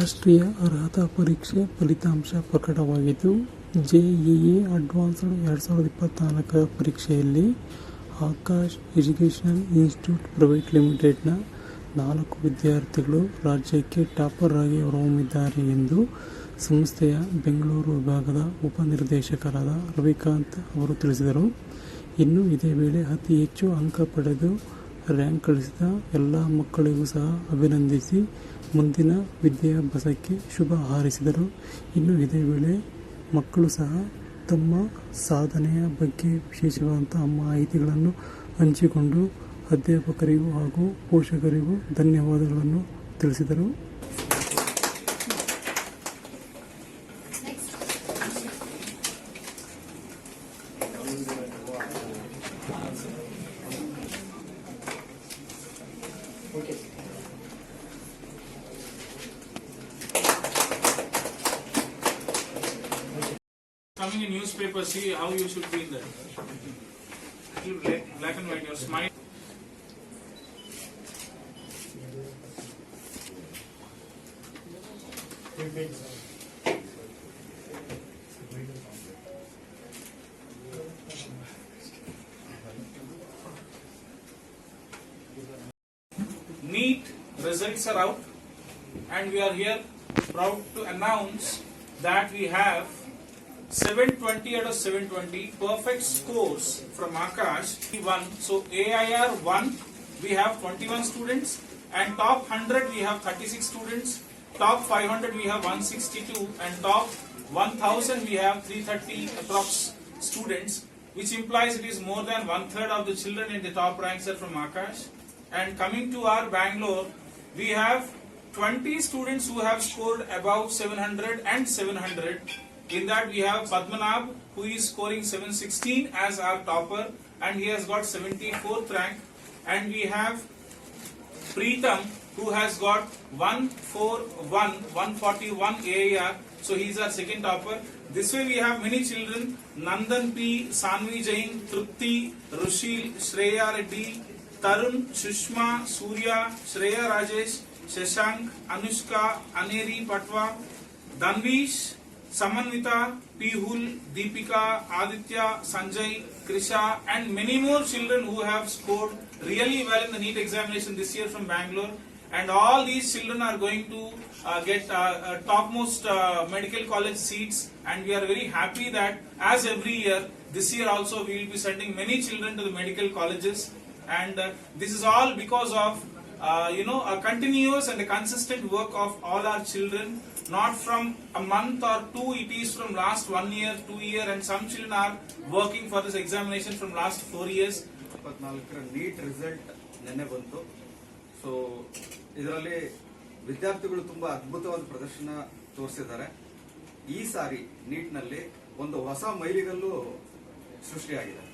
ರಾಷ್ಟ್ರೀಯ ಅರ್ಹತಾ ಪರೀಕ್ಷೆ ಫಲಿತಾಂಶ ಪ್ರಕಟವಾಗಿದ್ದು, ಜೆಇಇ ಅಡ್ವಾನ್ಸ್ಡ್ ಎರಡು ಸಾವಿರದ ಇಪ್ಪತ್ತ್ನಾಲ್ಕರ ಪರೀಕ್ಷೆಯಲ್ಲಿ ಆಕಾಶ್ ಎಜುಕೇಷನಲ್ ಇನ್ಸ್ಟಿಟ್ಯೂಟ್ ಪ್ರೈವೇಟ್ ಲಿಮಿಟೆಡ್ನ ನಾಲ್ಕು ವಿದ್ಯಾರ್ಥಿಗಳು ರಾಜ್ಯಕ್ಕೆ ಟಾಪರ್ ಆಗಿ ಹೊರಹೊಮ್ಮಿದ್ದಾರೆ ಎಂದು ಸಂಸ್ಥೆಯ ಬೆಂಗಳೂರು ವಿಭಾಗದ ಉಪನಿರ್ದೇಶಕರಾದ ರವಿಕಾಂತ್ ಅವರು ತಿಳಿಸಿದರು. ಇನ್ನು ಇದೇ ವೇಳೆ ಅತಿ ಹೆಚ್ಚು ಅಂಕ ಪಡೆದು ರ್ಯಾಂಕ್ ಗಳಿಸಿದ ಎಲ್ಲ ಮಕ್ಕಳಿಗೂ ಸಹ ಅಭಿನಂದಿಸಿ ಮುಂದಿನ ವಿದ್ಯಾಭ್ಯಾಸಕ್ಕೆ ಶುಭ ಹಾರೈಸಿದರು. ಇನ್ನು ಇದೇ ವೇಳೆ ಮಕ್ಕಳು ಸಹ ತಮ್ಮ ಸಾಧನೆಯ ಬಗ್ಗೆ ವಿಶೇಷವಾದಂತಹ ಮಾಹಿತಿಗಳನ್ನು ಹಂಚಿಕೊಂಡು ಅಧ್ಯಾಪಕರಿಗೂ ಹಾಗೂ ಪೋಷಕರಿಗೂ ಧನ್ಯವಾದಗಳನ್ನು ತಿಳಿಸಿದರು. Coming in newspaper, see how you should be in that. Black and white, your smile. NEET results are out, and we are here proud to announce that we have 720 out of 720 perfect scores from Akash. We won. So AIR 1, we have 21 students, and top 100 we have 36 students. Top 500 we have 162, and top 1000 we have 330 approx students, which implies it is more than one third of the children in the top ranks are from Akash. And coming to our Bangalore, we have 20 students who have scored above 700 and 700. In that we have Padmanab who is scoring 716 as our topper and he has got 74th rank. And we have Preetham who has got 141, 141 AAR. So he is our second topper. This way we have many children. Nandan P, Sanvi Jain, Trupti, Rushil, Shreya Reddy, Tarun, Shushma, Surya, Shreya Rajesh, Shashank, Anushka, Aneri Patwa, Danvish, Samanvita, Pihul, Deepika, Aditya, Sanjay, Krisha, and many more children who have scored really well in the NEET examination this year from Bangalore. And all these children are going to uh, get uh, uh, topmost uh, medical college seats. And we are very happy that, as every year, this year also we will be sending many children to the medical colleges. And uh, this is all because of uh, you know a continuous and a consistent work of all our children not from a month or two it is from last one year two year and some children are working for this examination from last four years ಇಪ್ಪತ್ನಾಲ್ಕರ NEET result ನಿನ್ನೆ ಬಂತು so ಇದರಲ್ಲಿ ವಿದ್ಯಾರ್ಥಿಗಳು ತುಂಬಾ ಅದ್ಭುತವಾದ ಪ್ರದರ್ಶನ ತೋರಿಸಿದ್ದಾರೆ ಈ ಸಾರಿ ನೀಟ್ನಲ್ಲಿ ಒಂದು ಹೊಸ ಮೈಲಿಗಲ್ಲು ಸೃಷ್ಟಿಯಾಗಿದೆ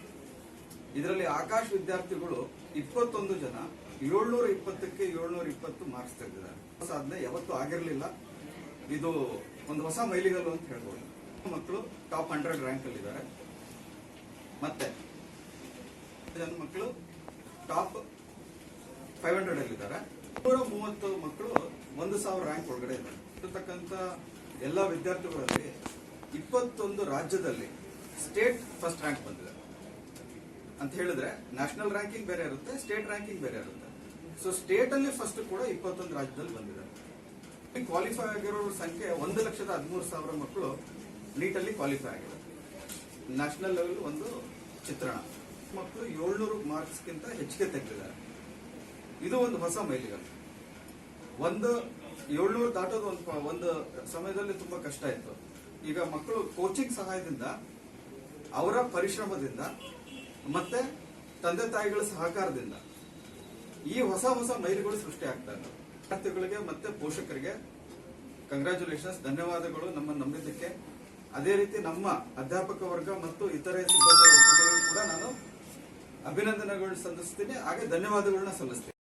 ಇದರಲ್ಲಿ ಆಕಾಶ್ ವಿದ್ಯಾರ್ಥಿಗಳು ಇಪ್ಪತ್ತೊಂದು ಜನ ಏಳ್ನೂರ ಇಪ್ಪತ್ತಕ್ಕೆ ಏಳ್ನೂರ ಇಪ್ಪತ್ತು ಮಾರ್ಕ್ಸ್ ತೆಗೆದಿದ್ದಾರೆ ಸಾಧನೆ ಯಾವತ್ತೂ ಆಗಿರಲಿಲ್ಲ. ಇದು ಒಂದು ಹೊಸ ಮೈಲಿಗಲ್ಲು ಅಂತ ಹೇಳ್ಬೋದು. ಮಕ್ಕಳು ಟಾಪ್ ಹಂಡ್ರೆಡ್ ರ್ಯಾಂಕ್ ಅಲ್ಲಿ ಇದ್ದಾರೆ ಮತ್ತೆ ಜನ ಮಕ್ಕಳು ಟಾಪ್ ಫೈವ್ ಹಂಡ್ರೆಡ್ ಅಲ್ಲಿ ಇದ್ದಾರೆ ನೂರ ಮೂವತ್ತು ಮಕ್ಕಳು ಒಂದು ಸಾವಿರ ರ್ಯಾಂಕ್ ಒಳಗಡೆ ಇದ್ದಾರೆ. ಇರ್ತಕ್ಕಂಥ ಎಲ್ಲ ವಿದ್ಯಾರ್ಥಿಗಳಲ್ಲಿ ಇಪ್ಪತ್ತೊಂದು ರಾಜ್ಯದಲ್ಲಿ ಸ್ಟೇಟ್ ಫಸ್ಟ್ ರ್ಯಾಂಕ್ ಬಂದಿದೆ. ಅಂತ ಹೇಳಿದ್ರೆ ನ್ಯಾಷನಲ್ ರ್ಯಾಂಕಿಂಗ್ ಬೇರೆ ಇರುತ್ತೆ ಸ್ಟೇಟ್ ರ್ಯಾಂಕಿಂಗ್ ಬೇರೆ ಇರುತ್ತೆ. ಸೊ ಸ್ಟೇಟ್ ಅಲ್ಲಿ ಫಸ್ಟ್ ಕೂಡ ಇಪ್ಪತ್ತೊಂದು ರಾಜ್ಯದಲ್ಲಿ ಬಂದಿದೆ. ಕ್ವಾಲಿಫೈ ಆಗಿರೋ ಸಂಖ್ಯೆ ಒಂದು ಲಕ್ಷದ ಹದಿಮೂರು ಸಾವಿರ ಮಕ್ಕಳು ನೀಟಲ್ಲಿ ಕ್ವಾಲಿಫೈ ಆಗಿದೆ ನ್ಯಾಷನಲ್ ಲೆವೆಲ್ ಒಂದು ಚಿತ್ರಣ. ಮಕ್ಕಳು ಏಳ್ನೂರು ಮಾರ್ಕ್ಸ್ಗಿಂತ ಹೆಚ್ಚಿಗೆ ತೆಗೆದಿದ್ದಾರೆ. ಇದು ಒಂದು ಹೊಸ ಮೈಲಿಗಲ್ಲು. ಒಂದು ಏಳ್ನೂರು ದಾಟೋದು ಒಂದು ಒಂದು ಸಮಯದಲ್ಲಿ ತುಂಬಾ ಕಷ್ಟ ಇತ್ತು. ಈಗ ಮಕ್ಕಳು ಕೋಚಿಂಗ್ ಸಹಾಯದಿಂದ, ಅವರ ಪರಿಶ್ರಮದಿಂದ, ಮತ್ತೆ ತಂದೆ ತಾಯಿಗಳ ಸಹಕಾರದಿಂದ ಈ ಹೊಸ ಹೊಸ ಮೈಲುಗಳು ಸೃಷ್ಟಿ ಆಗ್ತಾ ಇದ್ದಾವೆ. ವಿದ್ಯಾರ್ಥಿಗಳಿಗೆ ಮತ್ತೆ ಪೋಷಕರಿಗೆ ಕಂಗ್ರ್ಯಾಚುಲೇಷನ್ಸ್ ಧನ್ಯವಾದಗಳು ನಮ್ಮ ನಂಬಿದ್ದಕ್ಕೆ. ಅದೇ ರೀತಿ ನಮ್ಮ ಅಧ್ಯಾಪಕ ವರ್ಗ ಮತ್ತು ಇತರೆ ಸಿಬ್ಬಂದಿ ವರ್ಗಗಳಿಗೂ ಕೂಡ ನಾನು ಅಭಿನಂದನೆಗಳು ಸಲ್ಲಿಸ್ತೀನಿ. ಹಾಗೆ ಧನ್ಯವಾದಗಳನ್ನ ಸಲ್ಲಿಸ್ತೀನಿ.